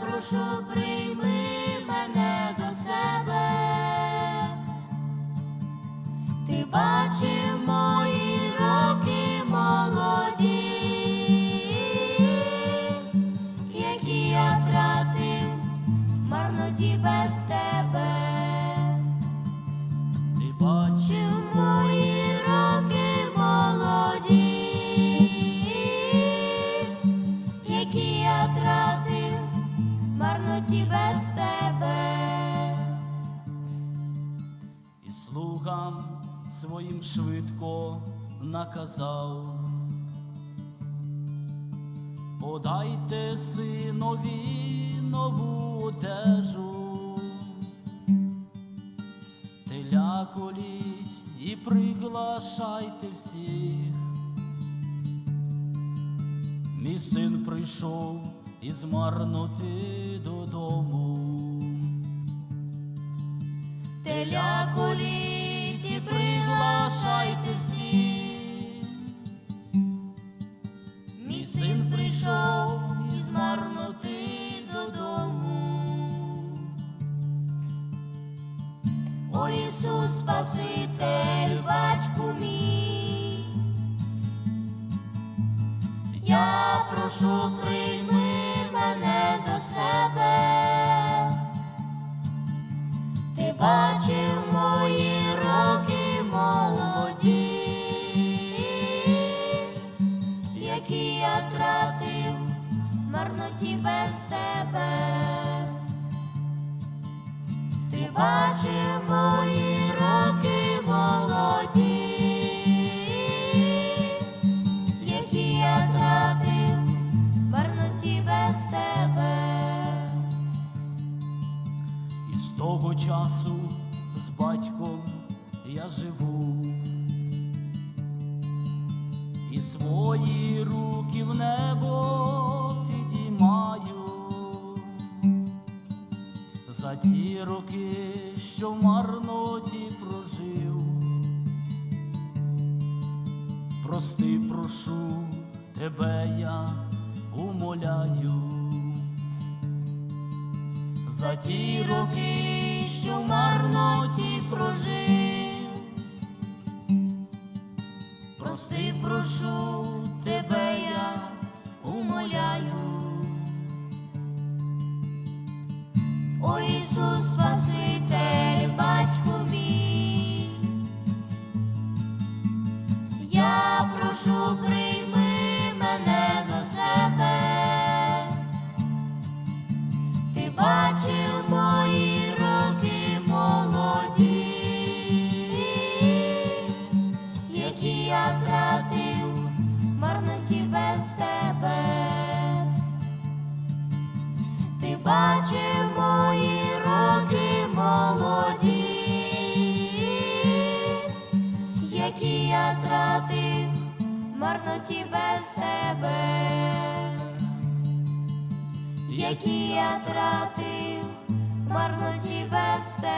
прошу, прийми мене до себе. Ти бачив мої роки молоді, які я тратив марноті без тебе. Ти бачив марноті без тебе. і слугам своїм швидко наказав. Подайте синові нову одежу, теля коліть і приглашайте всіх. Мій син прийшов із марноти додому. Теля коліть приглашайте всіх. Мій син прийшов із марноти додому. О Ісус Спаситель, батьку мій, я прошу, прийми бачив роки молоді, які я тратив в марноті без тебе. І з того часу з батьком я живу, і свої руки в небо підіймаю ті роки, що в марноті прожив. Прости, прошу тебе я умоляю За ті роки, що в марноті прожив, прости, прошу тебе я умоляю. Прошу, прийми мене до себе. Ти бачив мої роки молоді, які я тратив марноті без тебе. Ти бачив в без тебе які я тратив марноті без тебе.